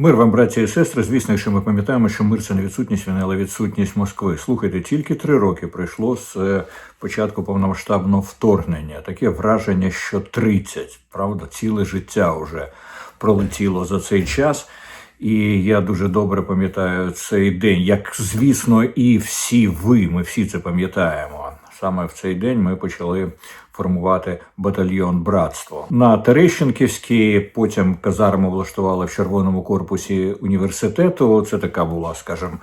Мир вам, браті і сестри. Звісно, якщо ми пам'ятаємо, що мир це не відсутність війни, але відсутність Москви. Слухайте, тільки три роки пройшло з е, початку повномасштабного вторгнення. Таке враження, що 30, правда, ціле життя вже пролетіло за цей час. І я дуже добре пам'ятаю цей день, як звісно, і всі ви, ми всі це пам'ятаємо. Саме в цей день ми почали формувати батальйон братство на Терещенківській. Потім казарму влаштували в червоному корпусі університету. Це така була, скажімо,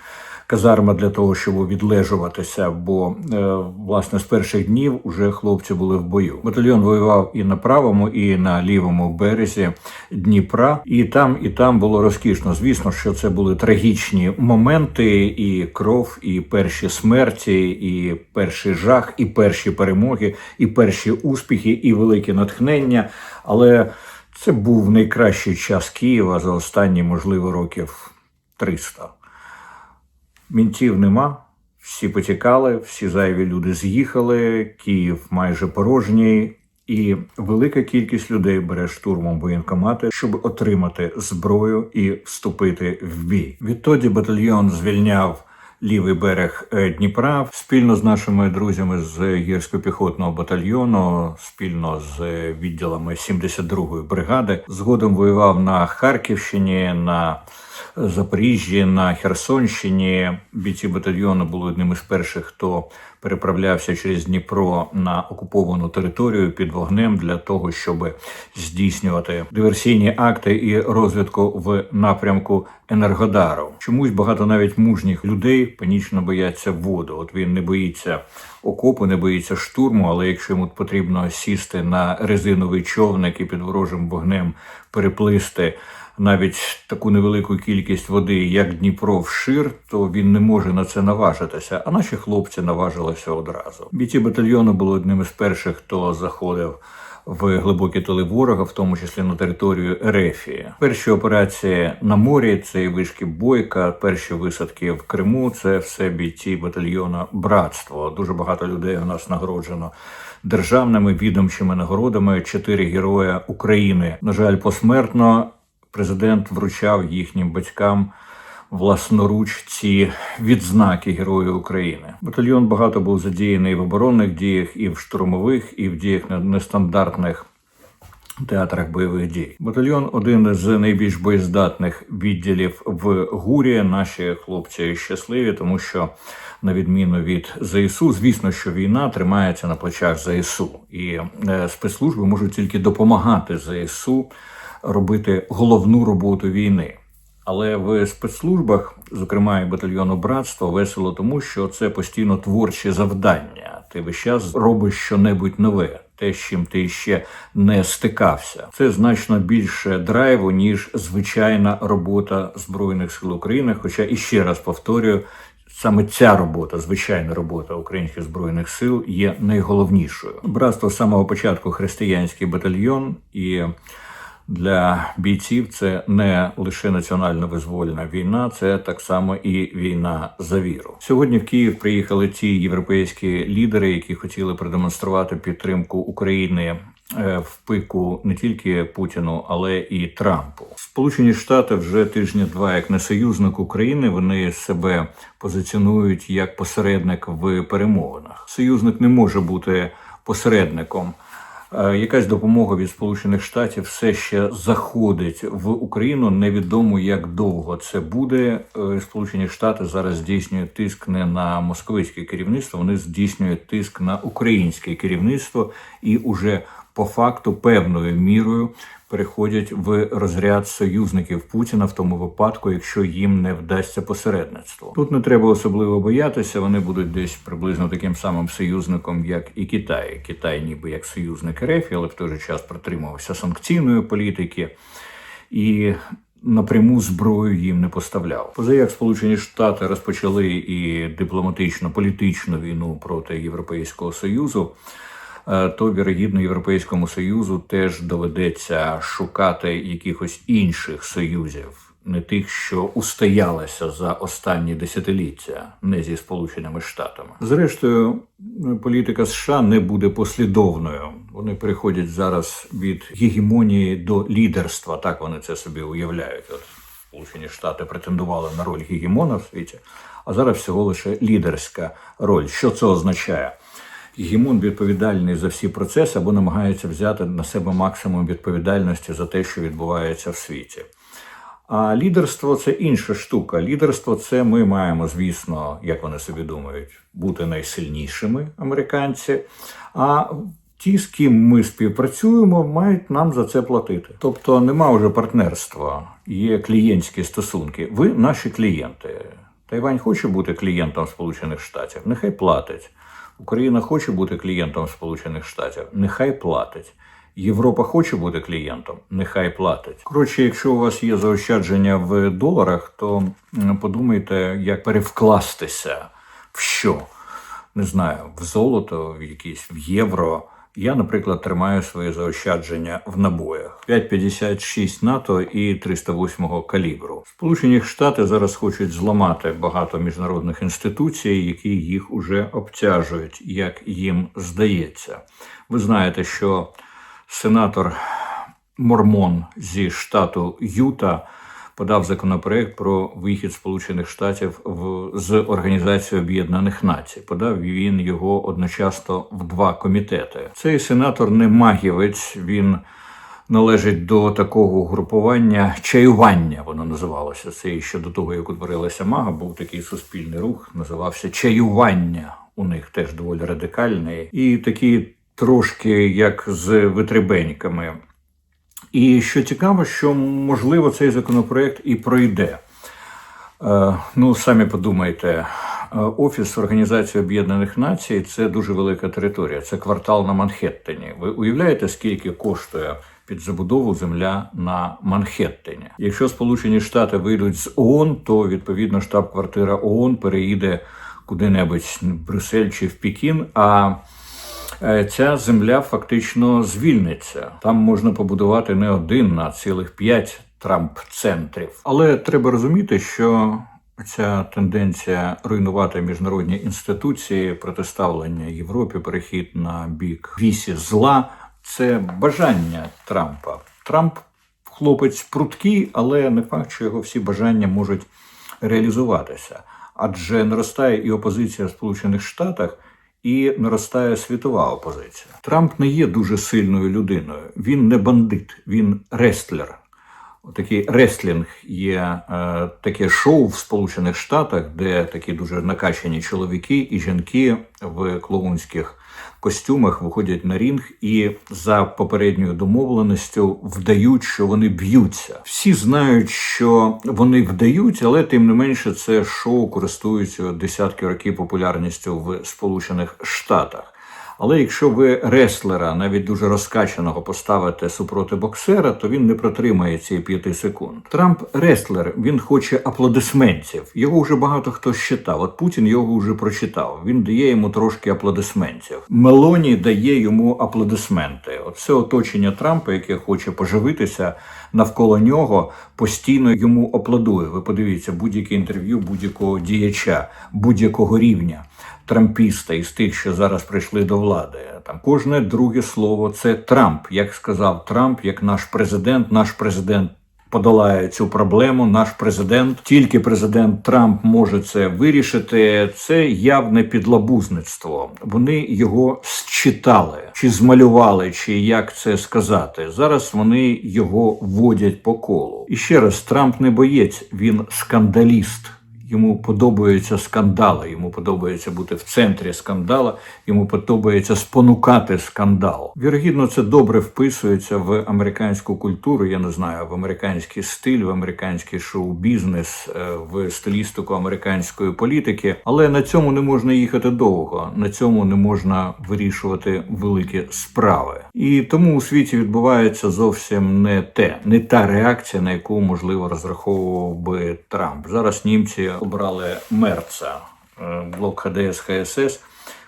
казарма для того, щоб відлежуватися. Бо е, власне з перших днів уже хлопці були в бою. Батальйон воював і на правому, і на лівому березі Дніпра. І там, і там було розкішно. Звісно, що це були трагічні моменти, і кров, і перші смерті, і перший жах, і перші перемоги, і перші успіхи, і велике натхнення. Але це був найкращий час Києва за останні, можливо, років 300. Мінтів нема, всі потікали, всі зайві люди з'їхали, Київ майже порожній, і велика кількість людей бере штурмом воєнкомати, щоб отримати зброю і вступити в бій. Відтоді батальйон звільняв. Лівий берег е, Дніпра спільно з нашими друзями з гірсько-піхотного батальйону, спільно з е, відділами 72-ї бригади, згодом воював на Харківщині, на Запоріжжі, на Херсонщині. Бійці батальйону були одним із перших, хто переправлявся через Дніпро на окуповану територію під вогнем для того, щоб здійснювати диверсійні акти і розвідку в напрямку Енергодару. Чомусь багато навіть мужніх людей панічно бояться воду. От він не боїться окопу, не боїться штурму, але якщо йому потрібно сісти на резиновий човник і під ворожим вогнем переплисти навіть таку невелику кількість води, як Дніпро вшир, то він не може на це наважитися. А наші хлопці наважилися одразу. Бійці батальйону були одним із перших, хто заходив. В глибокі тили ворога, в тому числі на територію Ерефії. Перші операції на морі це і вишки бойка, перші висадки в Криму. Це все бійці батальйону Братство. Дуже багато людей у нас нагороджено державними відомчими нагородами. Чотири героя України. На жаль, посмертно президент вручав їхнім батькам власноруч ці відзнаки Героїв України. Батальйон багато був задіяний в оборонних діях, і в штурмових, і в діях на нестандартних. Театрах бойових дій батальйон один з найбільш боєздатних відділів в гурі. Наші хлопці щасливі, тому що на відміну від ЗСУ, звісно, що війна тримається на плечах ЗСУ, і е, спецслужби можуть тільки допомагати ЗСУ робити головну роботу війни. Але в спецслужбах, зокрема і батальйону братства, весело тому, що це постійно творче завдання. Ти весь час робиш щонебудь нове, те, з чим ти ще не стикався. Це значно більше драйву, ніж звичайна робота збройних сил України. Хоча і ще раз повторюю. Саме ця робота, звичайна робота українських збройних сил, є найголовнішою. Братство з самого початку християнський батальйон і для бійців це не лише національно визвольна війна, це так само і війна за віру. Сьогодні в Київ приїхали ті європейські лідери, які хотіли продемонструвати підтримку України. е, В пику не тільки Путіну, але і Трампу. Сполучені Штати вже тижні два, як не союзник України, вони себе позиціонують як посередник в перемовинах. Союзник не може бути посередником. Е, Якась допомога від Сполучених Штатів все ще заходить в Україну. Невідомо як довго це буде. Е, Сполучені Штати зараз здійснюють тиск не на московське керівництво, вони здійснюють тиск на українське керівництво і уже по факту певною мірою переходять в розряд союзників Путіна в тому випадку, якщо їм не вдасться посередництво. Тут не треба особливо боятися. Вони будуть десь приблизно таким самим союзником, як і Китай. Китай, ніби як союзник РФ, але в той же час притримувався санкційної політики і. Напряму зброю їм не поставляв. Поза як Сполучені Штати розпочали і дипломатично політичну війну проти Європейського союзу, то вірогідно Європейському Союзу теж доведеться шукати якихось інших союзів, не тих, що устоялися за останні десятиліття, не зі Сполученими Штатами. Зрештою, політика США не буде послідовною. Вони переходять зараз від гегемонії до лідерства. Так вони це собі уявляють. От Сполучені Штати претендували на роль гегемона в світі, а зараз всього лише лідерська роль. Що це означає? Гегемон відповідальний за всі процеси або намагається взяти на себе максимум відповідальності за те, що відбувається в світі. А лідерство це інша штука. Лідерство це ми маємо, звісно, як вони собі думають, бути найсильнішими американці. А ті, з ким ми співпрацюємо, мають нам за це платити. Тобто нема вже партнерства, є клієнтські стосунки. Ви наші клієнти. Тайвань хоче бути клієнтом Сполучених Штатів, нехай платить. Україна хоче бути клієнтом Сполучених Штатів, нехай платить. Європа хоче бути клієнтом, нехай платить. Коротше, якщо у вас є заощадження в доларах, то подумайте, як перевкластися в що? Не знаю, в золото, в якісь в євро. Я, наприклад, тримаю свої заощадження в набоях 5,56 НАТО і 308 калібру. Сполучені Штати зараз хочуть зламати багато міжнародних інституцій, які їх уже обтяжують, як їм здається. Ви знаєте, що сенатор Мормон зі штату Юта подав законопроект про вихід Сполучених Штатів в з Організації Об'єднаних Націй. Подав він його одночасно в два комітети. Цей сенатор не магівець. Він належить до такого групування чаювання. Воно називалося. Це ще до того, як утворилася мага, був такий суспільний рух, називався чаювання. У них теж доволі радикальний і такі трошки як з витребеньками. І що цікаво, що можливо цей законопроект і пройде. Е, ну, самі подумайте, е, Офіс Організації Об'єднаних Націй це дуже велика територія, це квартал на Манхеттені. Ви уявляєте, скільки коштує під забудову земля на Манхеттені? Якщо Сполучені Штати вийдуть з ООН, то відповідно штаб-квартира ООН переїде куди-небудь в Брюссель чи в Пекін. А ця земля фактично звільниться. Там можна побудувати не один, а цілих п'ять Трамп-центрів. Але треба розуміти, що ця тенденція руйнувати міжнародні інституції, протиставлення Європі, перехід на бік вісі зла це бажання Трампа. Трамп хлопець пруткий, але не факт, що його всі бажання можуть реалізуватися. Адже наростає і опозиція в Сполучених Штатах, і наростає світова опозиція. Трамп не є дуже сильною людиною. Він не бандит, він рестлер. Такий реслінг є е, таке шоу в Сполучених Штатах, де такі дуже накачані чоловіки і жінки в клоунських костюмах виходять на рінг і за попередньою домовленістю вдають, що вони б'ються. Всі знають, що вони вдають, але тим не менше це шоу користується десятки років популярністю в Сполучених Штатах. Але якщо ви реслера, навіть дуже розкачаного, поставите супроти боксера, то він не протримає ці п'яти секунд. Трамп реслер, він хоче аплодисментів. Його вже багато хто считав. От Путін його вже прочитав. Він дає йому трошки аплодисментів. Мелоні дає йому аплодисменти. Оце оточення Трампа, яке хоче поживитися навколо нього, постійно йому аплодує. Ви подивіться будь-яке інтерв'ю будь-якого діяча, будь-якого рівня трампіста із тих, що зараз прийшли до влади. Там кожне друге слово це Трамп. Як сказав Трамп, як наш президент, наш президент. Подолає цю проблему наш президент. Тільки президент Трамп може це вирішити. Це явне підлабузництво. Вони його считали, чи змалювали, чи як це сказати. Зараз вони його водять по колу. І ще раз, Трамп не боєць, він скандаліст. Йому подобаються скандали, йому подобається бути в центрі скандала, йому подобається спонукати скандал. Вірогідно, це добре вписується в американську культуру. Я не знаю, в американський стиль, в американський шоу-бізнес, е, в стилістику американської політики. Але на цьому не можна їхати довго. На цьому не можна вирішувати великі справи. І тому у світі відбувається зовсім не те, не та реакція, на яку можливо розраховував би Трамп. Зараз німці обрали мерца Е, блок ХДС ХСС.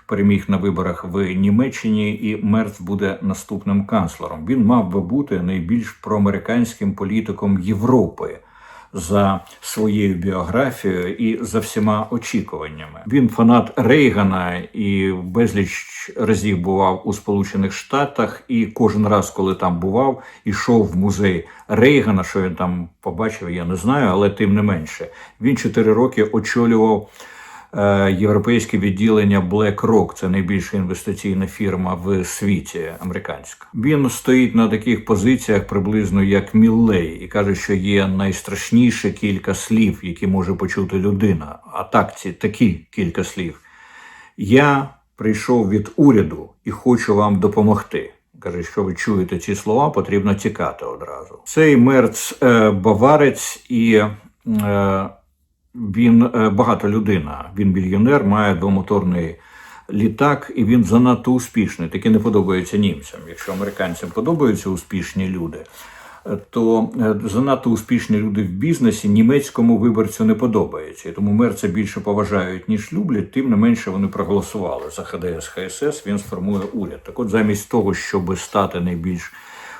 Переміг на виборах в Німеччині, і Мерц буде наступним канцлером. Він мав би бути найбільш проамериканським політиком Європи за своєю біографією і за всіма очікуваннями. Він фанат Рейгана і безліч разів бував у Сполучених Штатах, і кожен раз, коли там бував, ішов в музей Рейгана. Що він там побачив, я не знаю, але тим не менше. Він чотири роки очолював. Е, Європейське відділення BlackRock, це найбільша інвестиційна фірма в світі американська. Він стоїть на таких позиціях приблизно як Міллей і каже, що є найстрашніше кілька слів, які може почути людина. А так ці такі кілька слів. Я прийшов від уряду і хочу вам допомогти. Каже, що ви чуєте ці слова, потрібно тікати одразу. Цей мерц е, баварець і е, він е, багата людина. Він мільйонер, має двомоторний літак, і він занадто успішний. Таке не подобається німцям. Якщо американцям подобаються успішні люди, е, то е, занадто успішні люди в бізнесі німецькому виборцю не подобається. Тому мерця більше поважають, ніж люблять, тим не менше вони проголосували за ХДС ХСС, він сформує уряд. Так от замість того, щоб стати найбільш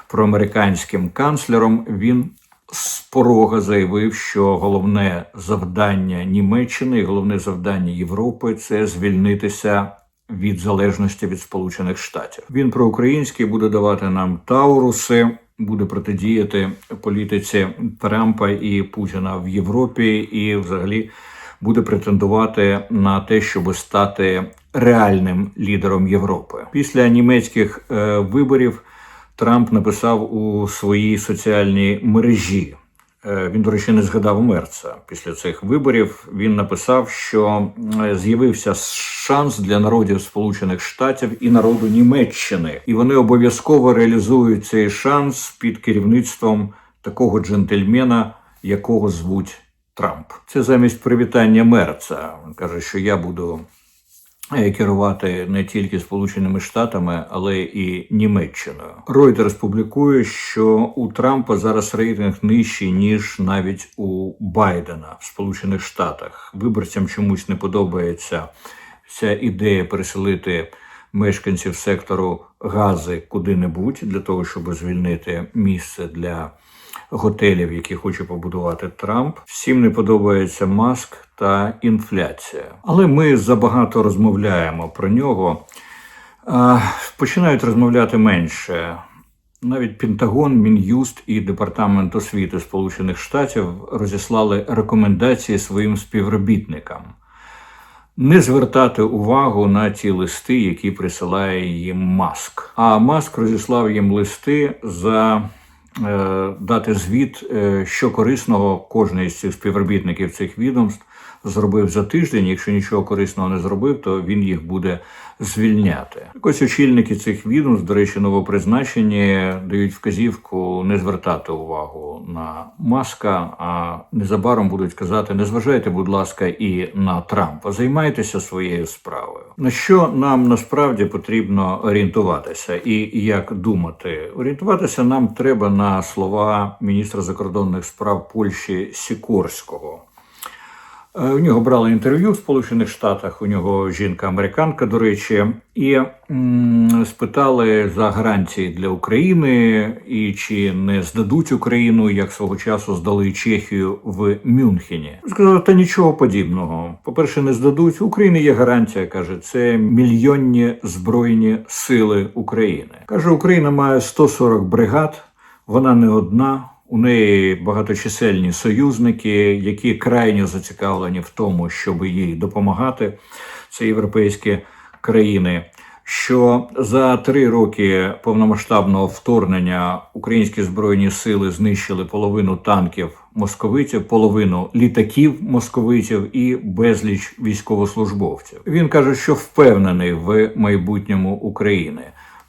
проамериканським канцлером, він з порога заявив, що головне завдання Німеччини і головне завдання Європи це звільнитися від залежності від Сполучених Штатів. Він проукраїнський буде давати нам тауруси, буде протидіяти політиці Трампа і Путіна в Європі, і взагалі буде претендувати на те, щоб стати реальним лідером Європи. Після німецьких е, виборів Трамп написав у своїй соціальній мережі. Е, Він, до речі, не згадав Мерца. Після цих виборів він написав, що з'явився шанс для народів Сполучених Штатів і народу Німеччини, і вони обов'язково реалізують цей шанс під керівництвом такого джентльмена, якого звуть Трамп. Це замість привітання Мерца. Він каже, що я буду керувати не тільки Сполученими Штатами, але і Німеччиною. Reuters публікує, що у Трампа зараз рейтинг нижчий ніж навіть у Байдена в Сполучених Штатах. Виборцям чомусь не подобається ця ідея переселити мешканців сектору Гази куди-небудь для того, щоб звільнити місце для готелів, які хоче побудувати Трамп. Всім не подобається маск та інфляція. Але ми забагато розмовляємо про нього. Починають розмовляти менше. Навіть Пентагон, Мін'юст і Департамент освіти Сполучених Штатів розіслали рекомендації своїм співробітникам не звертати увагу на ті листи, які присилає їм Маск. А Маск розіслав їм листи за дати звіт, е, що корисного кожний з цих співробітників цих відомств зробив за тиждень. Якщо нічого корисного не зробив, то він їх буде звільняти. Так очільники цих відомств, до речі, новопризначені дають вказівку не звертати увагу на маска, а незабаром будуть казати: не зважайте, будь ласка, і на Трампа. Займайтеся своєю справою. На що нам насправді потрібно орієнтуватися і як думати? Орієнтуватися нам треба на слова міністра закордонних справ Польщі Сікорського. Е, У нього брали інтерв'ю в Сполучених Штатах. У нього жінка американка, до речі, і спитали за гарантії для України і чи не здадуть Україну, як свого часу здали Чехію в Мюнхені. Сказали, та нічого подібного. По-перше, не здадуть. У України є гарантія. каже, це мільйонні збройні сили України. каже, Україна має 140 бригад. Вона не одна. У неї багаточисельні союзники, які крайньо зацікавлені в тому, щоб їй допомагати. Це європейські країни. Що за три роки повномасштабного вторгнення українські збройні сили знищили половину танків московитів, половину літаків московитів і безліч військовослужбовців. Він каже, що впевнений в майбутньому України.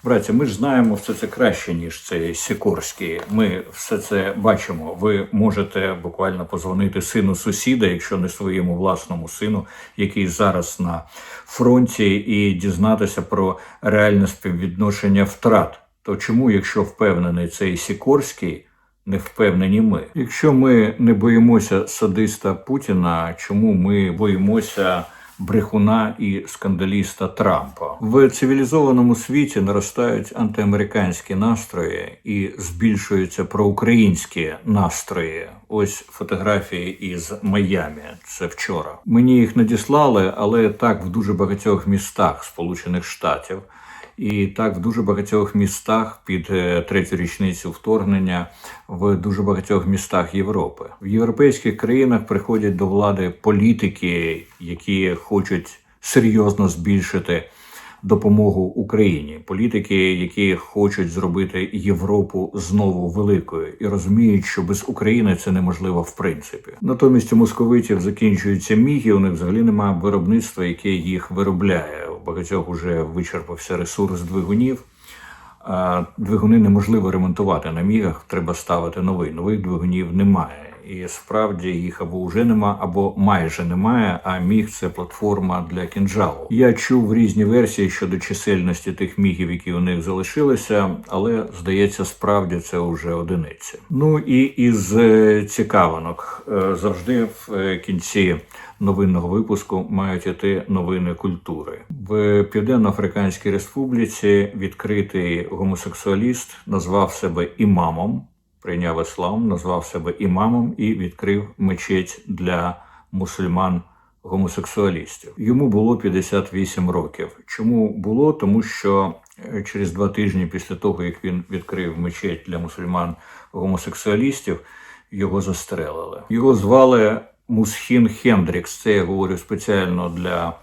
Братя, ми ж знаємо все це краще, ніж цей Сікорський. Ми все це бачимо. Ви можете буквально позвонити сину сусіда, якщо не своєму власному сину, який зараз на фронті, і дізнатися про реальне співвідношення втрат. То чому, якщо впевнений цей Сікорський, не впевнені ми? Якщо ми не боїмося садиста Путіна, чому ми боїмося брехуна і скандаліста Трампа. В цивілізованому світі наростають антиамериканські настрої і збільшуються проукраїнські настрої. Ось фотографії із Майами. Це вчора. Мені їх надіслали, але так в дуже багатьох містах Сполучених Штатів. І так в дуже багатьох містах під е, третю річницю вторгнення в дуже багатьох містах Європи. В європейських країнах приходять до влади політики, які хочуть серйозно збільшити допомогу Україні. Політики, які хочуть зробити Європу знову великою і розуміють, що без України це неможливо в принципі. Натомість у московитів закінчуються міги. У них взагалі немає виробництва, яке їх виробляє. Багатьох уже вичерпався ресурс двигунів. Двигуни неможливо ремонтувати на мігах, треба ставити новий. Нових двигунів немає. І справді їх або вже нема, або майже немає. А міг це платформа для кінжалу. Я чув різні версії щодо чисельності тих мігів, які у них залишилися, але здається, справді це вже одиниці. Ну і із е, цікавинок Е, завжди в е, кінці новинного випуску мають іти новини культури в Південно-Африканській Республіці. Відкритий гомосексуаліст назвав себе імамом прийняв іслам, назвав себе імамом і відкрив мечеть для мусульман гомосексуалістів. Йому було 58 років. Чому було? Тому що е, через два тижні після того, як він відкрив мечеть для мусульман гомосексуалістів, його застрелили. Його звали Мусхін Хендрікс. Це я говорю спеціально для.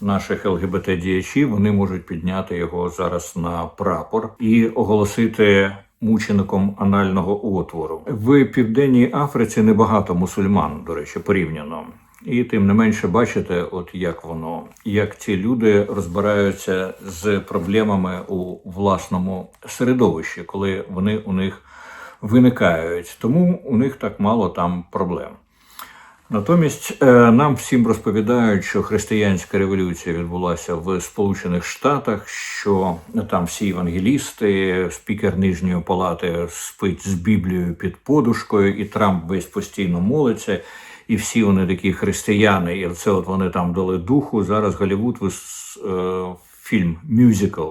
Наших ЛГБТ-діячів вони можуть підняти його зараз на прапор і оголосити мучеником анального отвору. В південній Африці небагато мусульман, до речі, порівняно. І тим не менше бачите, от як воно, як ці люди розбираються з проблемами у власному середовищі, коли вони у них виникають. Тому у них так мало там проблем. Натомість е, нам всім розповідають, що християнська революція відбулася в Сполучених Штатах, що там всі евангелісти, спікер нижньої палати спить з Біблією під подушкою, і Трамп весь постійно молиться, і всі вони такі християни, і це от вони там дали духу. Зараз Голлівуд е, фільм мюзикл,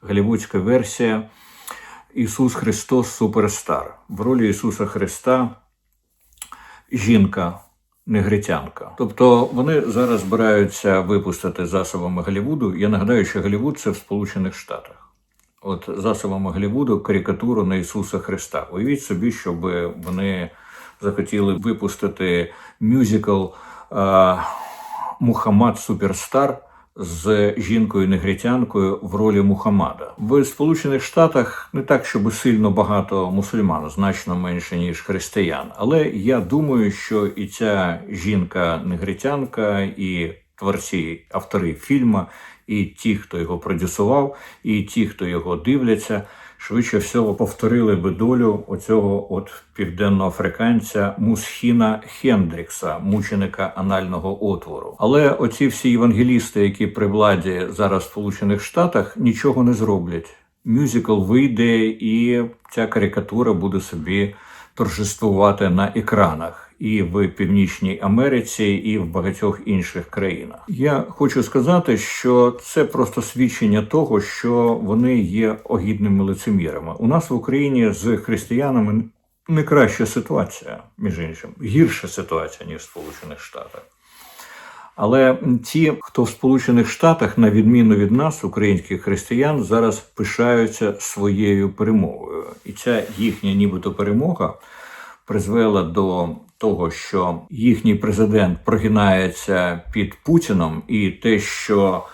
голлівудська версія Ісус Христос Суперстар. В ролі Ісуса Христа жінка негритянка. Тобто вони зараз збираються випустити засобами Голлівуду. Я нагадаю, що Голлівуд – це в Сполучених Штатах. От засобами Голлівуду карикатуру на Ісуса Христа. Уявіть собі, щоб вони захотіли випустити мюзикл е, Мухаммад Суперстар з жінкою негритянкою в ролі Мухаммада. В Сполучених Штатах не так, щоб сильно багато мусульман, значно менше ніж християн. Але я думаю, що і ця жінка-негритянка, і творці, автори фільму, і ті, хто його продюсував, і ті, хто його дивляться швидше всього повторили би долю оцього от південноафриканця Мусхіна Хендрікса, мученика анального отвору. Але оці всі євангелісти, які при владі зараз в Сполучених Штатах, нічого не зроблять. Мюзикл вийде, і ця карикатура буде собі торжествувати на екранах і в Північній Америці, і в багатьох інших країнах. Я хочу сказати, що це просто свідчення того, що вони є огідними лицемірами. У нас в Україні з християнами не краща ситуація, між іншим, гірша ситуація ніж в Сполучених Штатах. Але ті, хто в Сполучених Штатах, на відміну від нас, українських християн, зараз пишаються своєю перемогою, і ця їхня, нібито перемога, призвела до того, що їхній президент прогинається під Путіном, і те, що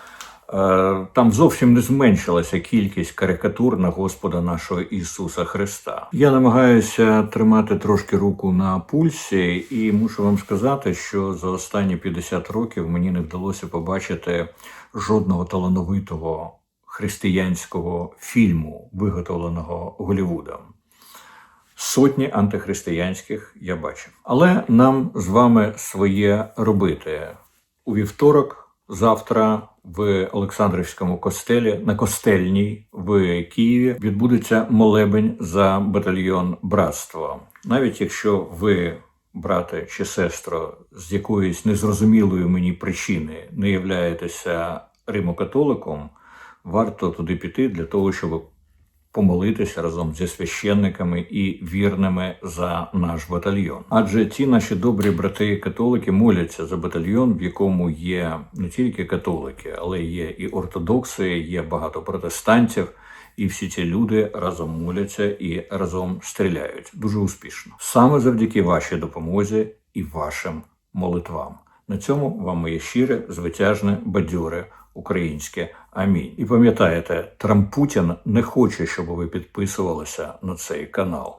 е, там зовсім не зменшилася кількість карикатур на Господа нашого Ісуса Христа. Я намагаюся тримати трошки руку на пульсі, і мушу вам сказати, що за останні 50 років мені не вдалося побачити жодного талановитого християнського фільму, виготовленого Голлівудом сотні антихристиянських я бачив. Але нам з вами своє робити у вівторок, завтра. В Олександрівському костелі на костельній в Києві відбудеться молебень за батальйон братство. Навіть якщо ви брате чи сестро, з якоїсь незрозумілої мені причини не являєтеся римокатоликом, варто туди піти для того, щоб помолитися разом зі священниками і вірними за наш батальйон. Адже ті наші добрі брати католики моляться за батальйон, в якому є не тільки католики, але є і ортодокси, є багато протестантів. І всі ці люди разом моляться і разом стріляють дуже успішно. Саме завдяки вашій допомозі і вашим молитвам. На цьому вам моє щире, звитяжне, бадьоре українське амінь. І пам'ятаєте, Трамп Путін не хоче, щоб ви підписувалися на цей канал.